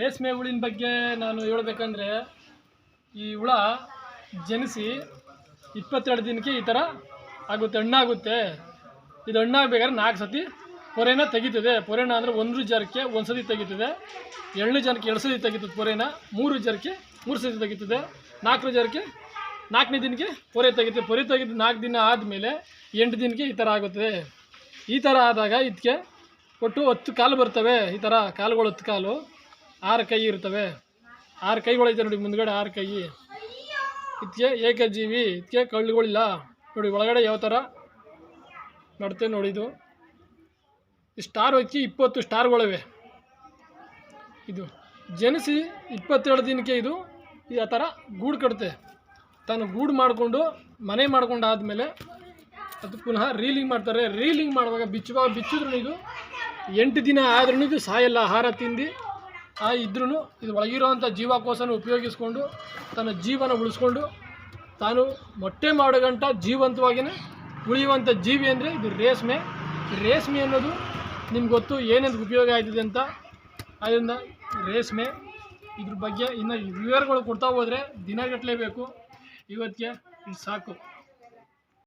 ರೇಷ್ಮೆ ಹುಳಿನ ಬಗ್ಗೆ ನಾನು ಹೇಳ್ಬೇಕಂದ್ರೆ, ಈ ಹುಳ ಜನಿಸಿ ಇಪ್ಪತ್ತೆರಡು ದಿನಕ್ಕೆ ಈ ಥರ ಆಗುತ್ತೆ, ಹಣ್ಣಾಗುತ್ತೆ. ಇದು ಹಣ್ಣಾಗಬೇಕಾದ್ರೆ ನಾಲ್ಕು ಸತಿ ಪೊರೆನ ತೆಗಿತದೆ. ಪೊರೆನ ಅಂದರೆ ಒಂದು ಜರಕ್ಕೆ ಒಂದು ಸತಿ ತೆಗಿತದೆ. ಎರಡನೇ ಜನಕ್ಕೆ ಎರಡು ಸತಿ ತೆಗಿತದೆ ಪೊರೆನ, ಮೂರು ಜರಕ್ಕೆ ಮೂರು ಸತಿ ತೆಗಿತದೆ. ನಾಲ್ಕು ಜರಕ್ಕೆ ನಾಲ್ಕನೇ ದಿನಕ್ಕೆ ಪೊರೆ ತೆಗಿತದೆ. ಪೊರೆ ತೆಗೆದು ನಾಲ್ಕು ದಿನ ಆದಮೇಲೆ ಎಂಟು ದಿನಕ್ಕೆ ಈ ಥರ ಆಗುತ್ತದೆ ಈ ಥರ ಆದಾಗ ಇದಕ್ಕೆ ಒಟ್ಟು ಹತ್ತು ಕಾಲು ಬರ್ತವೆ. ಈ ಥರ ಕಾಲುಗಳು ಹತ್ತು ಕಾಲು. ಆರು ಕೈ ಇರ್ತವೆ ಆರು ಕೈಗಳೈತೆ ನೋಡಿ ಮುಂದ್ಗಡೆ ಆರು ಕೈ. ಇದಕ್ಕೆ ಏಕಜೀವಿ ಇದಕ್ಕೆ ಕಳ್ಳುಗಳಿಲ್ಲ ನೋಡಿ ಒಳಗಡೆ ಯಾವ ಥರ ನಡ್ತೆ ನೋಡಿ ಇದು. ಈ ಸ್ಟಾರ್ ಹಚ್ಚಿ ಇಪ್ಪತ್ತು ಸ್ಟಾರ್ಗಳಿವೆ ಇದು ಜನಿಸಿ ಇಪ್ಪತ್ತೆರಡು ದಿನಕ್ಕೆ ಇದು ಈ ಆ ಥರ ಗೂಡು ಕಟ್ತೆ. ತಾನು ಗೂಡು ಮಾಡಿಕೊಂಡು ಮನೆ ಮಾಡ್ಕೊಂಡು ಆದಮೇಲೆ ಅದು ಪುನಃ ರೀಲಿಂಗ್ ಮಾಡ್ತಾರೆ. ರೀಲಿಂಗ್ ಮಾಡುವಾಗ ಬಿಚ್ಚುವಾಗ ಬಿಚ್ಚಿದ್ರು ಇದು ಎಂಟು ದಿನ ಆದ್ರೂ ಇದು ಸಾಯಲ್ಲ. ಆಹಾರ ತಿಂದು ಇದ್ರೂ ಇದು ಒಳಗಿರೋವಂಥ ಜೀವಕೋಶನ ಉಪಯೋಗಿಸ್ಕೊಂಡು ತನ್ನ ಜೀವನ ಉಳಿಸ್ಕೊಂಡು ತಾನು ಮೊಟ್ಟೆ ಮಾಡೋ ಗಂಟ ಜೀವಂತವಾಗಿಯೇ ಉಳಿಯುವಂಥ ಜೀವಿ ಅಂದರೆ ಇದು ರೇಷ್ಮೆ. ರೇಷ್ಮೆ ಅನ್ನೋದು ನಿಮ್ಗೆ ಗೊತ್ತು ಏನೇನು ಉಪಯೋಗ ಆಯ್ತದೆ ಅಂತ. ಅದರಿಂದ ರೇಷ್ಮೆ ಇದ್ರ ಬಗ್ಗೆ ಇನ್ನು ವಿವರಗಳು ಕೊಡ್ತಾ ಹೋದರೆ ದಿನಗಟ್ಟಲೆ ಬೇಕು ಇವತ್ತಿಗೆ ಇದು ಸಾಕು.